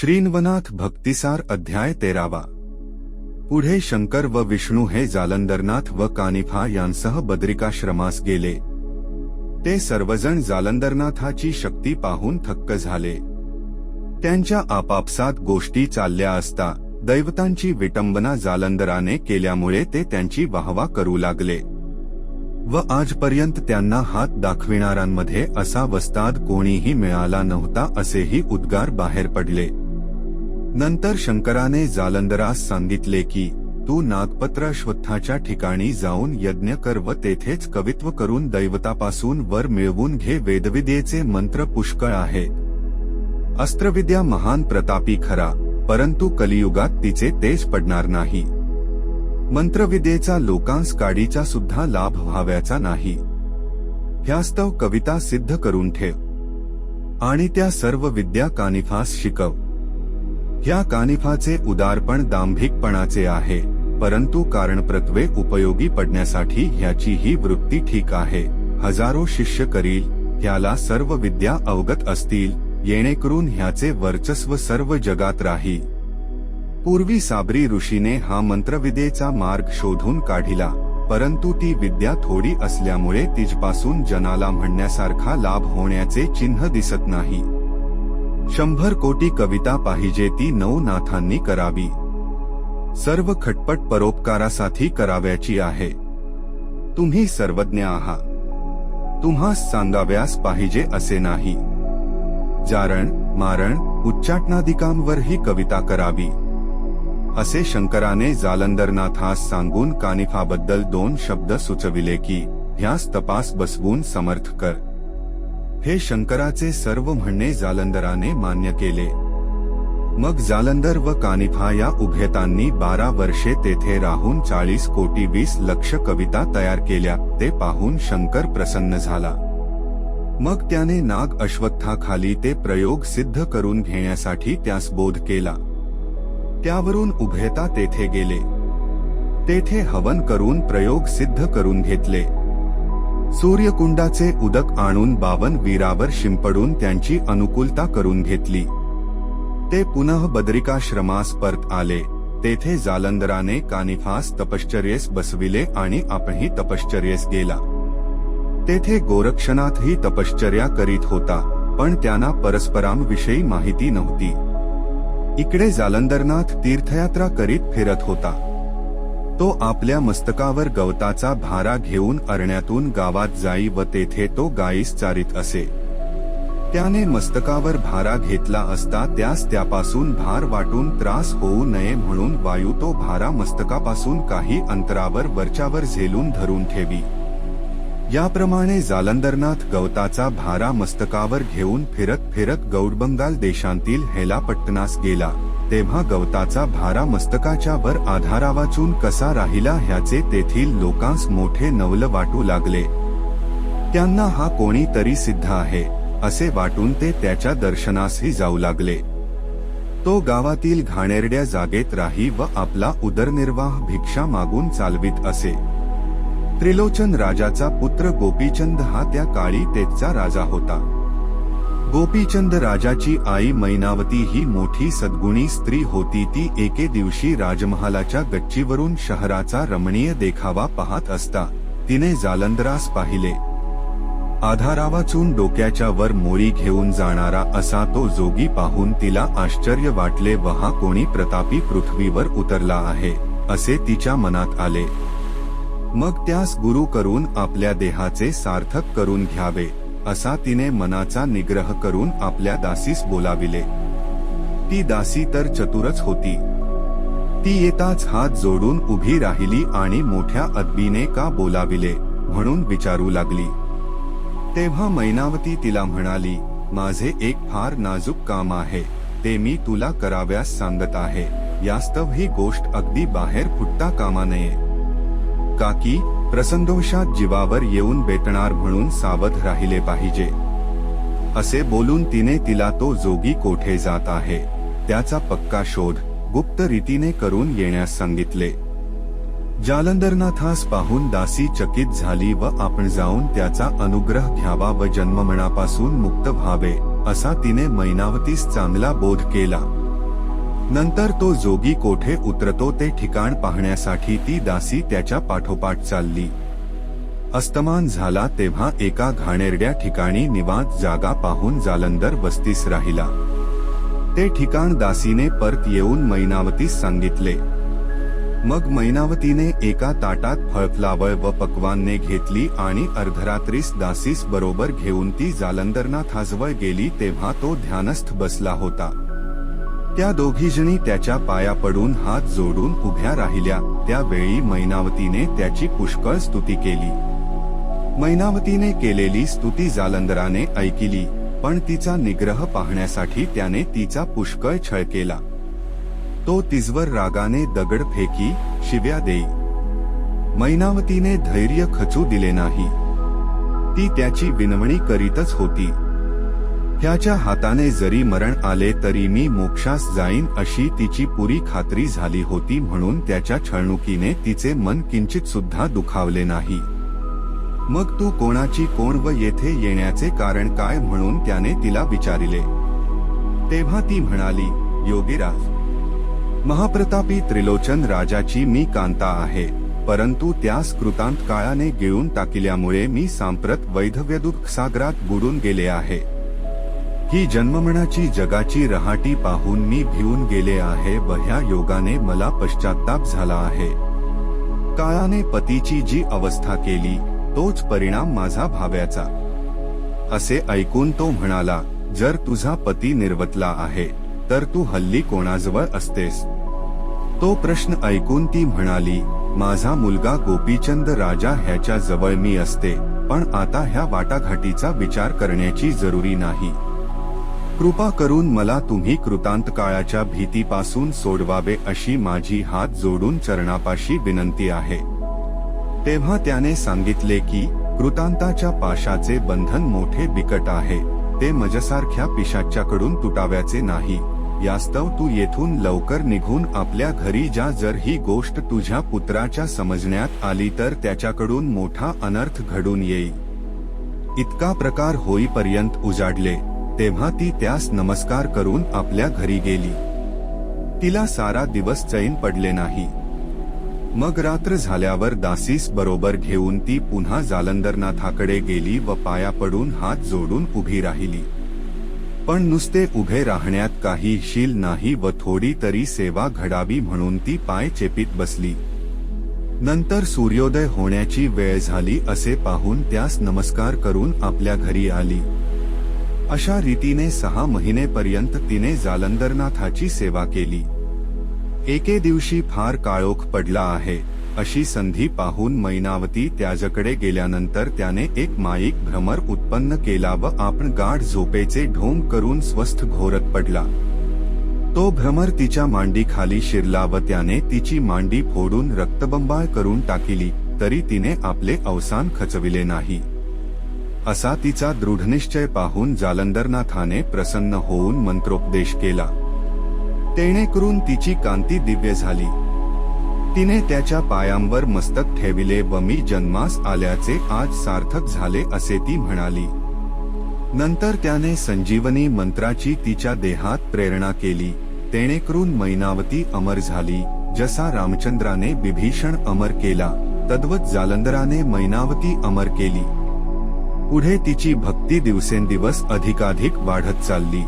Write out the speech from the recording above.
श्रीन्वनाथ भक्तिसार अध्याय तेरावा. पुढे शंकर व विष्णू हे जालंदरनाथ व कानिफा यांसह बद्रिकाश्रमास गेले. ते सर्वजण जालंदरनाथाची शक्ती पाहून थक्क झाले. त्यांच्या आपापसात गोष्टी चालल्या असता दैवतांची विटंबना जालंदराने केल्यामुळे ते त्यांची वाहवा करू लागले. व आजपर्यंत त्यांना हात दाखविणाऱ्यांमध्ये असा वस्ताद कोणीही मिळाला नव्हता असेही उद्गार बाहेर पडले. नंतर शंकराने जालंदरास सांगितले की तू नागपत्राश्वत्थाच्या ठिकाणी जाऊन यज्ञ कर व तेथेच कवित्व करून दैवतापासून वर मिळवून घे. वेदविद्येचे मंत्र पुष्कळ आहेत. अस्त्रविद्या महान प्रतापी खरा परंतु कलियुगात तिचे तेज पडणार नाही. मंत्रविद्येचा लोकांस काडीचा सुद्धा लाभ व्हाव्याचा नाही. ह्यास्तव कविता सिद्ध करून ठेव. आणि त्या सर्व विद्या कानिफास शिकव. ह्या कानिफाचे उदारपण दांभिकपणाचे आहे परंतु कारणप्रत्वे उपयोगी पडण्यासाठी ह्याची ही वृत्ती ठीक आहे. हजारो शिष्य करील ह्याला सर्व विद्या अवगत असतील येणेकरून ह्याचे वर्चस्व सर्व जगात राही पूर्वी साबरी ऋषीने हा मंत्रविद्येचा मार्ग शोधून काढिला परंतु ती विद्या थोडी असल्यामुळे तिजपासून जनाला म्हणण्यासारखा लाभ होण्याचे चिन्ह दिसत नाही. शंभर कोटी कविता पाहिजे ती नऊ नाथांनी करावी. सर्व खटपट परोपकारासाठी कराव्याची आहे. तुम्ही सर्वज्ञ आहात. तुम्हास सांगाव्यास पाहिजे असे नाही. जारण मारण उच्चाटनादिकांवरही कविता करावी. असे शंकराने जालंदरनाथास सांगून कानिफाबद्दल दोन शब्द सुचविले की ह्यास तपास बसवून समर्थ कर. हे शंकराचे सर्व म्हणणे जालंदराने मान्य केले. मग जालंदर व कानिफा या उभयतांनी बारा वर्षे तेथे राहून चाळीस कोटी वीस लक्ष कविता तयार केल्या ते पाहून शंकर प्रसन्न झाला. मग त्याने नाग अश्वत्थाखाली ते प्रयोग सिद्ध करून घेण्यासाठी त्यास बोध केला. त्यावरून उभयता तेथे गेले. तेथे हवन करून प्रयोग सिद्ध करून घेतले. सूर्यकुंडाचे उदक आणून बावन वीरावर शिंपडून त्यांची अनुकूलता करून घेतली. ते पुनः बद्रिकाश्रमास परत आले. तेथे जालंधराने कानिफास तपश्चर्येस बसविले आणि आपणही तपश्चर्येस गेला. तेथे गोरक्षनाथही तपश्चर्या करीत होता पण त्यांना परस्परांविषयी माहिती नव्हती. इकडे जालंधरनाथ तीर्थयात्रा करीत फिरत होता. तो आपल्या मस्तकावर गवताचा भारा घेऊन अरण्यातून गावात जाई व तेथे तो गायीस चारीत असे. त्याने मस्तकावर भारा घेतला असता त्यास त्यापासून भार वाटून त्रास होऊ नये म्हणून वायू तो भारा मस्तकापासून काही अंतरावर वरच्यावर झेलून धरून ठेवी. याप्रमाणे जालंदरनाथ गवताचा भारा मस्तकावर घेऊन फिरत फिरत गौडबंगाल देशांतील हेलापट्टनास गेला. तेव्हा गवताचा भारा मस्तकाच्या वर आधारावाचून कसा राहिला ह्याचे तेथील लोकांस मोठे नवल वाटू लागले. त्यांना हा कोणीतरी सिद्ध आहे असे वाटून ते त्याच्या दर्शनासही जाऊ लागले. तो गावातील घाणेरड्या जागेत राही व आपला उदरनिर्वाह भिक्षा मागून चालवित असे. त्रिलोचन राजाचा पुत्र गोपीचंद हा त्या काळी तेथचा राजा होता. गोपीचंद राजाची आई मैनावती ही मोठी सद्गुणी स्त्री होती. ती एके दिवशी राजमहालाच्या गच्चीवरून शहराचा रमणीय देखावा पाहत असता. तिने जालंदरास पाहिले. आधारावाचून डोक्याच्या वर मोरी घेऊन जाणारा असा तो जोगी पाहून तिला आश्चर्य वाटले. व हा कोणी प्रतापी पृथ्वीवर उतरला आहे असे तिच्या मनात आले. मग त्यास गुरु करून आपल्या देहाचे सार्थक करून घ्यावे. असा तिने मनाचा निग्रह करून आपल्या दासीस बोलाविले. ती दासी तर चतुरच होती. ती येताच हात जोडून उभी राहिली आणि मोठ्या अदबीने का बोलाविले म्हणून विचारू लागली. तेव्हा मैनावती तिला म्हणाली माझे एक फार नाजूक काम आहे. ते मी तुला कराव्यास सांगत आहे. यास्तव ही गोष्ट अगदी बाहेर फुटता कामा नये. काकी प्रसंदोषात जीवावर येऊन बेतणार म्हणून सावध राहिले पाहिजे. असे बोलून तिने तिला तो जोगी कोठे जात आहे त्याचा पक्का शोध गुप्त रीतीने करून येण्यास सांगितले. जालंदरनाथास पाहून दासी चकित झाली व आपण जाऊन त्याचा अनुग्रह घ्यावा व जन्ममनापासून मुक्त व्हावे असा तिने मैनावतीस चांगला बोध केला. नंतर तो जोगी कोठे उतरतो ते ठिकाण पाहण्यासाठी ती दासी त्याच्या पाठोपाठ चालली. अस्तमान झाला तेव्हा एका घाणेरड्या ठिकाणी निवांत जागा पाहून जालंदर वस्तीस राहिला. ते ठिकाण दासीने परत येऊन मैनावतीस सांगितले. मग मैनावतीने एका ताटात फळफ्लावळ व पकवानने घेतली आणि अर्धरात्रीस दासीस बरोबर घेऊन ती जालंदरनाथाजवळ गेली तेव्हा तो ध्यानस्थ बसला होता. त्या दोघीजणी त्याच्या पाया पडून हात जोडून उभ्या राहिल्या. त्यावेळी मैनावतीने त्याची पुष्कळ स्तुती केली. मैनावतीने केलेली स्तुती जालंदराने ऐकिली पण तिचा निग्रह पाहण्यासाठी त्याने तिचा पुष्कळ छळ केला. तो तिजवर रागाने दगड फेकी शिव्या देई मैनावतीने धैर्य खचू दिले नाही. ती त्याची विनवणी करीतच होती. त्याच्या हाताने जरी मरण आले तरी मी मोक्षास जाईन अशी तिची पुरी खात्री झाली होती म्हणून त्याच्या छळणुकीने तिचे मन किंचित सुद्धा दुखावले नाही. मग तू कोणाची कोण व येथे येण्याचे कारण काय म्हणून त्याने तिला विचारिले. तेव्हा ती म्हणाली योगीराज महाप्रतापी त्रिलोचन राजाची मी कांता आहे परंतु त्यास कृतांत काळाने गिळून टाकिल्यामुळे मी सांप्रत वैधव्यदुःख सागरात बुडून गेले आहे. ही जन्ममनाची जगाची रहाटी पाहून मी भिवून गेले आहे व ह्या योगाने मला पश्चाताप झाला आहे. काळाने पतीची जी अवस्था केली तोच परिणाम माझा भाव्याचा. असे ऐकून तो म्हणाला जर तुझा पती निर्वतला आहे तर तू हल्ली कोणाजवळ असतेस? तो प्रश्न ऐकून ती म्हणाली माझा मुलगा गोपीचंद राजा ह्याच्या जवळ मी असते पण आता ह्या वाटाघाटीचा विचार करण्याची जरुरी नाही. कृपा करून मला तुम्ही कृतांत काळाच्या भीतीपासून सोडवावे अशी माझी हात जोडून चरणापाशी विनंती आहे. तेव्हा त्याने सांगितले की कृतांताच्या पाशाचे बंधन मोठे बिकट आहे. ते मजसारख्या पिशाच्याकडून तुटाव्याचे नाही. यास्तव तू येथून लवकर निघून आपल्या घरी जा. जर ही गोष्ट तुझ्या पुत्राच्या समजण्यात आली तर त्याच्याकडून मोठा अनर्थ घडून येईल. इतका प्रकार होईपर्यंत उजाडले. तेव्हा ती त्यास नमस्कार करून आपल्या घरी गेली. तिला सारा दिवस चैन पडले नाही. मग रात्र झाल्यावर दासीस बरोबर घेऊन ती पुन्हा जालंदरनाथाकडे गेली व पाया पडून हात जोडून उभी राहिली. पण नुसते उभे राहण्यात काही शील नाही व थोडी तरी सेवा घडावी म्हणून ती पाय चेपीत बसली. नंतर सूर्योदय होण्याची वेळ झाली असे पाहून त्यास नमस्कार करून आपल्या घरी आली. अशा रीतीने सहा महिनेपर्यंत तिने जालंदरनाथाची सेवा केली. एके दिवशी फार काळोख पडला आहे अशी संधी पाहून मैनावती त्याजकडे गेल्यानंतर त्याने एक माईक भ्रमर उत्पन्न केला व आपण गाढ झोपेचे ढोंग करून स्वस्थ घोरत पडला. तो भ्रमर तिच्या मांडीखाली शिरला व त्याने तिची मांडी फोडून रक्तबंबाळ करून टाकिली तरी तिने आपले अवसान खचविले नाही. असा तिचा दृढनिश्चय पाहून जालंदरनाथाने प्रसन्न होऊन मंत्रोपदेश केला. तेणेकरून तिची कांती दिव्य झाली. तिने त्याच्या पायांवर मस्तक ठेविले व मी जन्मास आल्याचे आज सार्थक झाले असे ती म्हणाली. नंतर त्याने संजीवनी मंत्राची तिच्या देहात प्रेरणा केली. तेणेकरून मैनावती अमर झाली. जसा रामचंद्राने विभीषण अमर केला तद्वत जालंधराने मैनावती अमर केली. पुढे तिची भक्ती दिवसेंदिवस अधिकाधिक वाढत चालली.